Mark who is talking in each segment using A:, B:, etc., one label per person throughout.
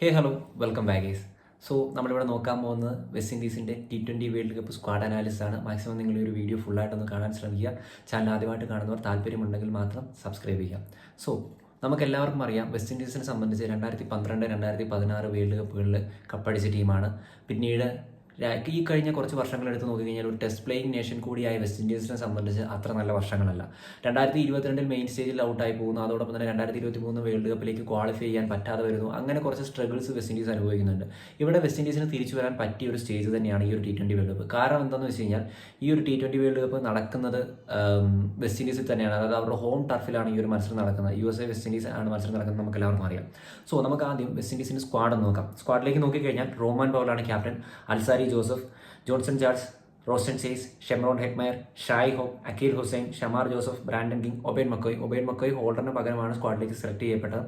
A: Hey hello welcome back guys so നമ്മളിവിടെ നോക്കാൻ പോകുന്നത് West ഇൻഡീസിന്റെ T twenty world cup squad analysis ആണ്. Maximum നിങ്ങൾ ഒരു വീഡിയോ ഫുള്ളായിട്ടൊന്ന് കാണാൻ ശ്രമിക്കുക. ചാനൽ ആദ്യമായിട്ട് കാണുന്നവർ താല്പര്യമുണ്ടെങ്കിൽ മാത്രം സബ്സ്ക്രൈബ് ചെയ്യാം സോ നമുക്ക് എല്ലാവർക്കും അറിയാം വെസ്റ്റ് ഇൻഡീസിനെ സംബന്ധിച്ച് രണ്ടായിരത്തി പന്ത്രണ്ട് രണ്ടായിരത്തി പതിനാറ് വേൾഡ് കപ്പുകളിൽ കപ്പടിച്ച ടീമാണ് പിന്നീട് ഈ കഴിഞ്ഞ കുറച്ച് വർഷങ്ങൾ എടുത്ത് നോക്കിക്കഴിഞ്ഞാൽ ഒരു ടെസ്റ്റ് പ്ലേയിങ് നേഷൻ കൂടിയായ വെസ്റ്റ് ഇൻഡീസിനെ സംബന്ധിച്ച് അത്ര നല്ല വർഷങ്ങളല്ല. രണ്ടായിരത്തി ഇരുപത്തിരണ്ടിൽ മെയിൻ സ്റ്റേജിൽ ഔട്ടായി പോകുന്നു. അതോടൊപ്പം തന്നെ രണ്ടായിരത്തി ഇരുപത്തി മൂന്ന് വേൾഡ് കപ്പിലേക്ക് ക്വാളിഫൈ ചെയ്യാൻ പറ്റാതെ വരുന്നു. അങ്ങനെ കുറച്ച് സ്ട്രഗിൾസ് വെസ്റ്റ് ഇൻഡീസ് അനുഭവിക്കുന്നുണ്ട്. ഇവിടെ വെസ്റ്റ് ഇൻഡീസിന് തിരിച്ചു വരാൻ പറ്റിയ ഒരു സ്റ്റേജ് തന്നെയാണ് ഈ ഒരു ടി ട്വന്റി വേൾഡ് കപ്പ് കാരണം എന്താണെന്ന് വെച്ച് കഴിഞ്ഞാൽ ഈ ഒരു ടി ട്വന്റി വേൾഡ് കപ്പ് നടക്കുന്നത് വെസ്റ്റ് ഇൻഡീസിൽ തന്നെയാണ്. അതായത് അവരുടെ ഹോം ടർഫിലാണ് ഈ ഒരു മത്സരം നടക്കുന്നത്. U S A West Indies ആണ് മത്സരം നടക്കുന്നത് നമുക്ക് എല്ലാവർക്കും അറിയാം. സോ നമുക്ക് ആദ്യം വെസ്റ്റ് ഇൻഡീസിന്റെ സ്ക്വാഡ് നോക്കാം. സ്ക്വാഡിലേക്ക് നോക്കിക്കഴിഞ്ഞാൽ Rovman പൗലാണ് captain Alzarri Joseph Johnson Charles Roston Chase Shimron Hetmyer Shai Hope Akeal Hosein Shamar Joseph Brandon King Obed McCoy. Obed McCoy ഹോൾഡറിന് പകരമാണ് സ്ക്വാഡിലേക്ക് സെലക്ട് ചെയ്യപ്പെട്ടത്.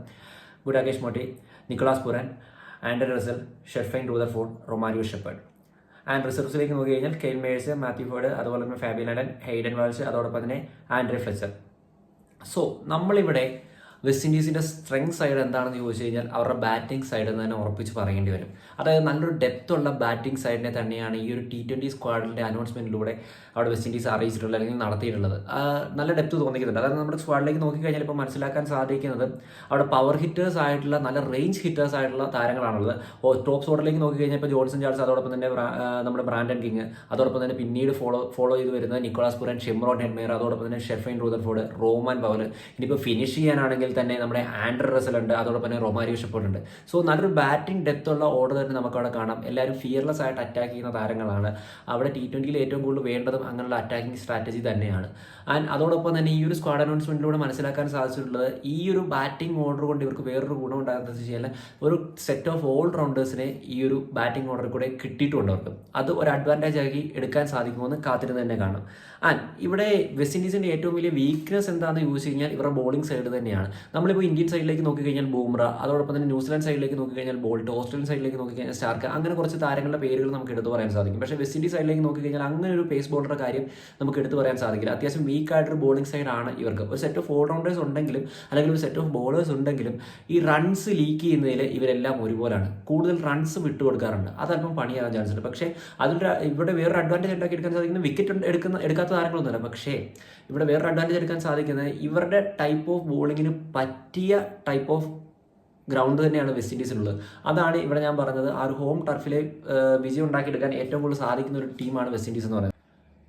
A: Gudakesh Motie Nicholas Pooran Andre Russell Sherfane Rutherford Romario Shepherd. And റിസർവ്സിലേക്ക് നോക്കി കഴിഞ്ഞാൽ കെയിൽ Merz Mathew Ford അതുപോലെ തന്നെ Fabian Allen Hayden Walsh അതോടൊപ്പം തന്നെ ആൻഡ്രെ ഫ്ലെച്ചർ. സോ നമ്മളിവിടെ വെസ്റ്റ് ഇൻഡീസിന്റെ സ്ട്രെങ്ത് സൈഡ് എന്താണെന്ന് ചോദിച്ചു കഴിഞ്ഞാൽ അവരുടെ ബാറ്റിംഗ് സൈഡ് എന്ന് തന്നെ ഉറപ്പിച്ച് പറയേണ്ടി വരും. അതായത് നല്ലൊരു ഡെപ്ത് ഉള്ള ബാറ്റിംഗ് സൈഡിനെ തന്നെയാണ് ഈ ഒരു ടി ട്വന്റി സ്ക്വാഡിന്റെ അനൗൺസ്മെന്റിലൂടെ അവിടെ വെസ്റ്റ് ഇൻഡീസ് അറിയിച്ചിട്ടുള്ളത് അല്ലെങ്കിൽ നടത്തിയിട്ടുള്ളത്. നല്ല ഡെപ്ത് തോന്നിക്കുന്നുണ്ട്. അതായത് നമ്മുടെ സ്ക്വാഡിലേക്ക് നോക്കിക്കഴിഞ്ഞാൽ ഇപ്പോൾ മനസ്സിലാക്കാൻ സാധിക്കുന്നത് അവിടെ പവർ ഹിറ്റേഴ്സ് ആയിട്ടുള്ള നല്ല റേഞ്ച് ഹിറ്റേഴ്സ് ആയിട്ടുള്ള താരങ്ങളാണുള്ളത്. ടോപ്പ് സ്കോഡിലേക്ക് നോക്കിക്കഴിഞ്ഞാൽ ഇപ്പോൾ ജോൺസൺ ചാൾസ് അതോടൊപ്പം തന്നെ നമ്മുടെ ബ്രാൻഡൻ കിങ് അതോടൊപ്പം തന്നെ പിന്നീട് ഫോളോ ഫോളോ ചെയ്ത് വരുന്നത് നിക്കോളാസ് പുരൻ ഷിംറോൺ ഹെഡ്മേർ അതോടൊപ്പം തന്നെ ഷെഫൈൻ റൂദർഫോർഡ് റോമാൻ പവൽ ഇനിയിപ്പോൾ ഫിനിഷ് ചെയ്യാനാണെങ്കിൽ തന്നെ നമ്മുടെ ആൻഡ്രി റസൽ ഉണ്ട് അതോടൊപ്പം തന്നെ റൊമാരിയോ ഷെപ്പോർഡ് ഉണ്ട്. സോ നല്ലൊരു ബാറ്റിംഗ് ഡെപ്ത് ഉള്ള ഓർഡർ തന്നെ നമുക്ക് അവിടെ കാണാം. എല്ലാവരും ഫിയർലെസ് ആയിട്ട് അറ്റാക്ക് ചെയ്യുന്ന താരങ്ങളാണ്. അവിടെ ടി ട്വന്റിയിൽ ഏറ്റവും കൂടുതൽ വേണ്ടതും അങ്ങനെയുള്ള അറ്റാക്കിംഗ് സ്ട്രാറ്റജി തന്നെയാണ്. ആൻഡ് അതോടൊപ്പം തന്നെ ഈ ഒരു സ്ക്വാഡ് അനൗൺസ്മെന്റിലൂടെ മനസ്സിലാക്കാൻ സാധിച്ചിട്ടുള്ളത് ഈ ഒരു ബാറ്റിംഗ് ഓർഡർ കൊണ്ട് ഇവർക്ക് വേറൊരു ഗുണം ഉണ്ടാകുന്നത് വെച്ച് കഴിഞ്ഞാൽ ഒരു സെറ്റ് ഓഫ് ഓൾ റൗണ്ടേഴ്സിനെ ഈ ഒരു ബാറ്റിംഗ് ഓർഡർ കൂടെ കിട്ടിയിട്ടുണ്ട് അവർക്ക്. അത് ഒരു അഡ്വാന്റേജ് ആക്കി എടുക്കാൻ സാധിക്കുമെന്ന് കാത്തിരുന്ന് തന്നെ കാണാം. ആൻഡ് ഇവിടെ വെസ്റ്റ് ഇൻഡീസിന്റെ ഏറ്റവും വലിയ വീക്ക്നെസ് എന്താണെന്ന് ചോദിച്ചു കഴിഞ്ഞാൽ ഇവരുടെ ബോളിംഗ് സൈഡ് തന്നെയാണ്. നമ്മളിപ്പോൾ ഇന്ത്യൻ സൈഡിലേക്ക് നോക്കിക്കഴിഞ്ഞാൽ ബൂംറ അതോടൊപ്പം തന്നെ ന്യൂസിലാൻഡ് സൈഡിലേക്ക് നോക്കിക്കഴിഞ്ഞാൽ ബോൾട്ട് ഓസ്ട്രേലിയൻ സൈഡിലേക്ക് നോക്കിക്കഴിഞ്ഞാൽ സ്റ്റാർക്ക് അങ്ങനെ കുറച്ച് താരങ്ങളുടെ പേരുകൾ നമുക്ക് എടുത്തു പറയാൻ സാധിക്കും. പക്ഷേ വെസ്റ്റ് ഇൻഡീസ് സൈഡിലേക്ക് നോക്കിക്കഴിഞ്ഞാൽ അങ്ങനെ ഒരു പേസ് ബോളറുടെ കാര്യം നമുക്ക് എടുത്തു പറയാൻ സാധിക്കില്ല. അത്യാവശ്യം വീക്ക് ആയിട്ടൊരു ബോളിംഗ് സൈഡാണ് ഇവർക്ക്. ഒരു സെറ്റ് ഓഫ് ഓൾറൗണ്ടേഴ്സ് ഉണ്ടെങ്കിലും അല്ലെങ്കിൽ ഒരു സെറ്റ് ഓഫ് ബോളേഴ്സ് ഉണ്ടെങ്കിലും ഈ റൺസ് ലീക്ക് ചെയ്യുന്നതിൽ ഇവരെല്ലാം ഒരുപോലാണ്. കൂടുതൽ റൺസ് വിട്ടു കൊടുക്കാറുണ്ട്. അതല്പം പണിയാകാൻ ചാൻസ് ഉണ്ട്. പക്ഷേ അതിന്റെ ഇവിടെ വേറൊരു അഡ്വാന്റേജ് ഉണ്ടാക്കി എടുക്കാൻ സാധിക്കുന്ന വിക്കറ്റ് എടുക്കുന്ന എടുക്കാത്ത താരങ്ങളൊന്നുമില്ല. പക്ഷേ ഇവിടെ വേറൊരു അഡ്വാന്റേജ് എടുക്കാൻ സാധിക്കുന്നത് ഇവരുടെ ടൈപ്പ് ഓഫ് ബോളിങ്ങിന് പറ്റിയ ടൈപ്പ് ഓഫ് ഗ്രൗണ്ട് തന്നെയാണ് വെസ്റ്റ് ഇൻഡീസിനുള്ളത് അതാണ് ഇവിടെ ഞാൻ പറഞ്ഞത്. ആ ഒരു ഹോം ടർഫിലെ വിജയം ഉണ്ടാക്കിയെടുക്കാൻ ഏറ്റവും കൂടുതൽ സാധിക്കുന്ന ഒരു ടീമാണ് വെസ്റ്റ് ഇൻഡീസ് എന്ന് പറയുന്നത്.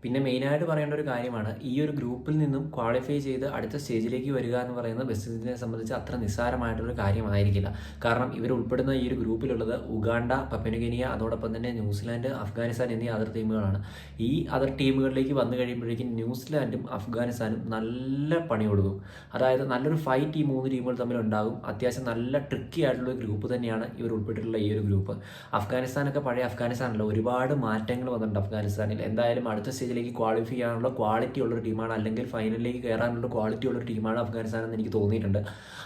A: പിന്നെ മെയിനായിട്ട് പറയേണ്ട ഒരു കാര്യമാണ് ഈ ഒരു ഗ്രൂപ്പിൽ നിന്നും ക്വാളിഫൈ ചെയ്ത് അടുത്ത സ്റ്റേജിലേക്ക് വരിക എന്ന് പറയുന്നത് ഇൻഡീസിനെ സംബന്ധിച്ച് അത്ര നിസ്സാരമായിട്ടൊരു കാര്യമായിരിക്കില്ല. കാരണം ഇവർ ഉൾപ്പെടുന്ന ഈ ഒരു ഗ്രൂപ്പിലുള്ളത് ഉഗാണ്ട പപ്പനുഗിനിയ അതോടൊപ്പം തന്നെ ന്യൂസിലാൻഡ് അഫ്ഗാനിസ്ഥാൻ എന്നീ അതർ ടീമുകളാണ് ഈ അതർ ടീമുകളിലേക്ക് വന്നു കഴിയുമ്പോഴേക്കും ന്യൂസിലാൻഡും അഫ്ഗാനിസ്ഥാനും നല്ല പണി കൊടുക്കും. അതായത് നല്ലൊരു ഫൈവ് ടീം മൂന്ന് ടീമുകൾ തമ്മിൽ ഉണ്ടാകും. അത്യാവശ്യം നല്ല ട്രിക്കി ആയിട്ടുള്ള ഗ്രൂപ്പ് തന്നെയാണ് ഇവർ ഉൾപ്പെട്ടിട്ടുള്ള ഈ ഒരു ഗ്രൂപ്പ് അഫ്ഗാനിസ്ഥാനൊക്കെ പഴയ അഫ്ഗാനിസ്ഥാനല്ല ഒരുപാട് മാറ്റങ്ങൾ വന്നിട്ടുണ്ട് അഫ്ഗാനിസ്ഥാനിൽ. എന്തായാലും അടുത്ത സ്റ്റേജിലേക്ക് ക്വാളിഫൈ ചെയ്യാനുള്ള ക്വാളിറ്റി ഉള്ളൊരു ടീമാണ് അല്ലെങ്കിൽ ഫൈനലിലേക്ക് കയറാനുള്ള ക്വാളിറ്റി ഉള്ളൊരു ടീമാണ് അഫ്ഗാനിസ്ഥാൻ എന്ന് എനിക്ക് തോന്നിയിട്ടുണ്ട്.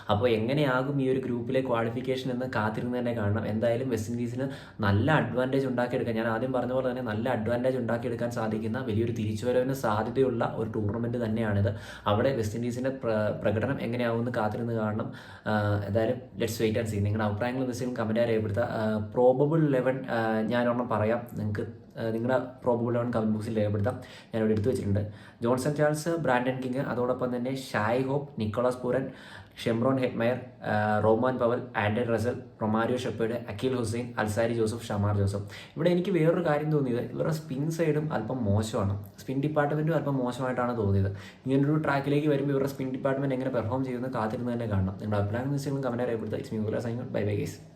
A: അപ്പോൾ എങ്ങനെയാകും ഈ ഒരു ഗ്രൂപ്പിലെ ക്വാളിഫിക്കേഷൻ എന്ന് കാത്തിരുന്ന് തന്നെ കാണണം എന്തായാലും വെസ്റ്റ് ഇൻഡീസിന് നല്ല അഡ്വാന്റേജ് ഉണ്ടാക്കിയെടുക്കാൻ ഞാൻ ആദ്യം പറഞ്ഞ പോലെ തന്നെ നല്ല അഡ്വാന്റേജ് ഉണ്ടാക്കിയെടുക്കാൻ സാധിക്കുന്ന വലിയൊരു തിരിച്ചുവരവിന് സാധ്യതയുള്ള ഒരു ടൂർണമെന്റ് തന്നെയാണിത്. അവിടെ വെസ്റ്റ് ഇൻഡീസിന്റെ പ്ര- പ്രകടനം എങ്ങനെയാവുമെന്ന് കാത്തിരുന്ന് കാണണം. എന്തായാലും ലെറ്റ്സ് വെയിറ്റ് ആൻഡ് സീ നിങ്ങളുടെ അഭിപ്രായങ്ങൾ എന്തെങ്കിലും കമന്റായി രേഖപ്പെടുത്തുക. പ്രോബബിൾ ലെവൻ ഞാൻ ഒരെണ്ണം പറയാം. നിങ്ങൾക്ക് നിങ്ങളുടെ പ്രോബബിൾ ലെവൻ കമന്റ് ബോക്സിൽ രേഖപ്പെടുത്താം. ഞാൻ ഇവിടെ എടുത്തു വെച്ചിട്ടുണ്ട്. ജോൺസൺ ചാൾസ് ബ്രാൻഡൻ കിങ് അതോടൊപ്പം തന്നെ Shai Hope Nicholas Pooran Shimron Hetmyer Rovman Powell Andre Russell Romario Shepherd Akeal Hosein Alzarri Joseph Shamar Joseph. ഇവിടെ എനിക്ക് വേറൊരു കാര്യം തോന്നിയത് ഇവരുടെ സ്പിൻ സൈഡും അല്പം മോശമാണ്. സ്പിൻ ഡിപ്പാർട്ട്മെന്റും അല്പം മോശമായിട്ടാണ് തോന്നിയത്. ഇങ്ങനൊരു ട്രാക്കിലേക്ക് വരുമ്പോൾ ഇവരുടെ സ്പിൻ ഡിപ്പാർട്ട്മെന്റ് എങ്ങനെ പെർഫോം ചെയ്യുന്നത് കാത്തിരുന്ന് തന്നെ കാണണം. നിങ്ങളുടെ അഭിപ്രായം എന്ന് വെച്ചാൽ കമന്റ് അറിയപ്പെടുത്തുക ഇറ്റ്സ് മീ ഗുലാസ് ബൈ ബൈ ഗേസ്